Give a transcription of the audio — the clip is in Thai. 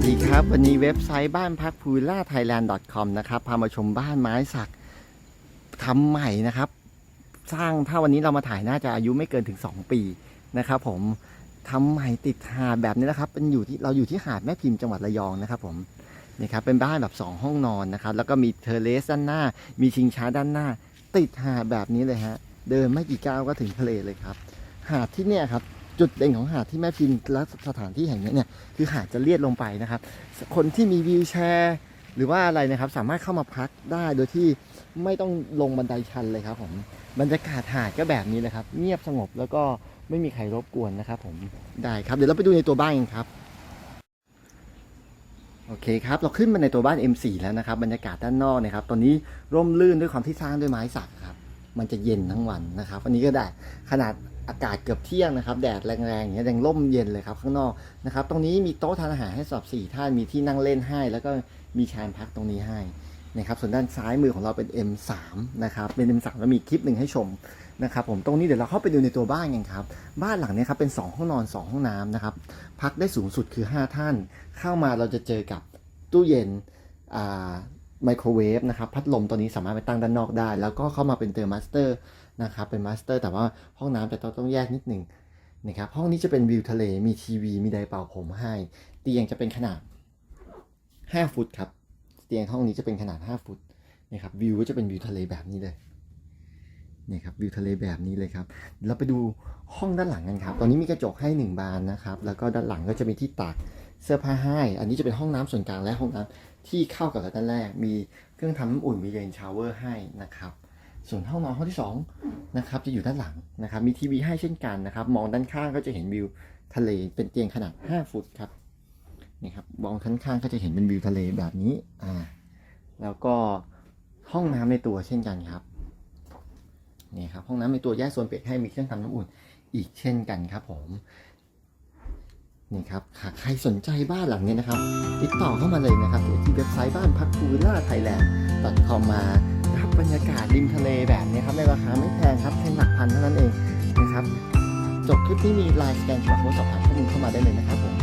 วัสดีครับ วันนี้เว็บไซต์บ้านพักพูล่าไทยแลนด์ .com นะครับพามาชมบ้านไม้สักทำใหม่นะครับ สร้างถ้าวันนี้เรามาถ่ายน่าจะอายุไม่เกินถึง 2 ปีนะครับผมทำใหม่ติดหาดแบบนี้นะครับ เป็นอยู่ที่เราอยู่ที่หาดแม่พิมพ์จังหวัดระยองนะครับผมนี่ครับเป็นบ้านแบบ 2 ห้องนอนนะครับ แล้วก็มีเทเลสด้านหน้า มีชิงช้าด้านหน้า ติดหาดแบบนี้เลยฮะเดินไม่กี่ก้าวก็ถึงทะเลเลยครับ หาดที่เนี่ยครับ จุดเด่นของหาดที่แม่พิมพ์และสถานที่แห่งนี้เนี่ยคือหาดจะเลียดลงไปนะครับ คนที่มีวีลแชร์หรือว่าอะไรนะครับ สามารถเข้ามาพักได้โดยที่ไม่ต้องลงบันไดชันเลยครับผมบรรยากาศหาดก็แบบนี้เลยครับ เงียบสงบแล้วก็ไม่มีใครรบกวนนะครับผมได้ครับ เดี๋ยวเราไปดูในตัวบ้านกันครับโอเคครับ เราขึ้นมาในตัวบ้าน M4 แล้วนะครับ บรรยากาศด้านนอกนะครับ ตอนนี้ร่มรื่นด้วยความที่สร้างด้วยไม้สัก มันจะเย็นทั้งวันนะครับวันนี้ก็ได้ขนาดอากาศเกือบเที่ยงนะครับ แดดแรงๆอย่างเงี้ยยังร่มเย็นเลยครับข้างนอกนะครับ ตรงนี้มีโต๊ะทานอาหารให้สำหรับสี่ท่านมีที่นั่งเล่นให้ แล้วก็มีชานพักตรงนี้ให้นะครับส่วนด้านซ้ายมือของเราเป็น M3 นะครับเป็น M3 แล้วมีคลิปหนึ่งให้ชมนะครับผมตรงนี้เดี๋ยวเราเข้าไปดูในตัวบ้านกันครับ บ้านหลังนี้ครับเป็น 2 ห้องนอน 2 ห้องน้ำนะครับ พักได้สูงสุดคือ 5 ท่าน เข้ามาเราจะเจอกับตู้เย็นอ่า ไมโครเวฟนะครับพัดลมตัวนี้สามารถไปตั้งด้านนอกได้ แล้วก็เข้ามาเป็นเตอร์มาสเตอร์นะครับเป็นมาสเตอร์แต่ว่าห้องน้ำจะต้องต้องแยกนิดหนึ่งนะครับห้องนี้จะเป็นวิวทะเลมีทีวีมีไดร์เป่าผมให้ เตียงจะเป็นขนาด 5 ฟุตครับเตียงห้องนี้จะเป็นขนาด 5 ฟุตนะครับวิวก็จะเป็นวิวทะเลแบบนี้เลยนี่ครับวิวทะเลแบบนี้เลยครับเราไปดูห้องด้านหลังกันครับ ตอนนี้มีกระจกให้ 1 บานนะครับ แล้วก็ด้านหลังก็จะมีที่ตาก เสื้อผ้าให้ อันนี้จะเป็นห้องน้ำส่วนกลางและห้องน้ำที่เข้ากับด้านแรก มีเครื่องทำน้ำอุ่น มีเรนชาวเวอร์ให้นะครับ ส่วนห้องนอนห้องที่2นะครับจะอยู่ด้านหลังนะครับ มีทีวีให้เช่นกันนะครับ มองด้านข้างก็จะเห็นวิวทะเล เป็นเตียงขนาด 5 ฟุตครับ นี่ครับ มองข้างๆก็จะเห็นเป็นวิวทะเลแบบนี้ อ่า แล้วก็ห้องน้ำในตัวเช่นกันครับ นี่ครับ ห้องน้ำในตัวแยกโซนเปียกให้ มีเครื่องทำน้ำอุ่นอีกเช่นกันครับผม นี่ครับหากใครสนใจบ้านหลังนี้นะครับ ติดต่อเข้ามาเลยนะครับที่เว็บไซต์บ้านพักคูล่าไทยแลนด์ .com มารับบรรยากาศริมทะเลแบบนี้ครับในราคาไม่แพงครับแค่หลักพันเท่านั้นเองนะครับจบคลิปที่มีไลน์สแกน QR Code สอบถามข้อมูลเข้ามาได้เลยนะครับผม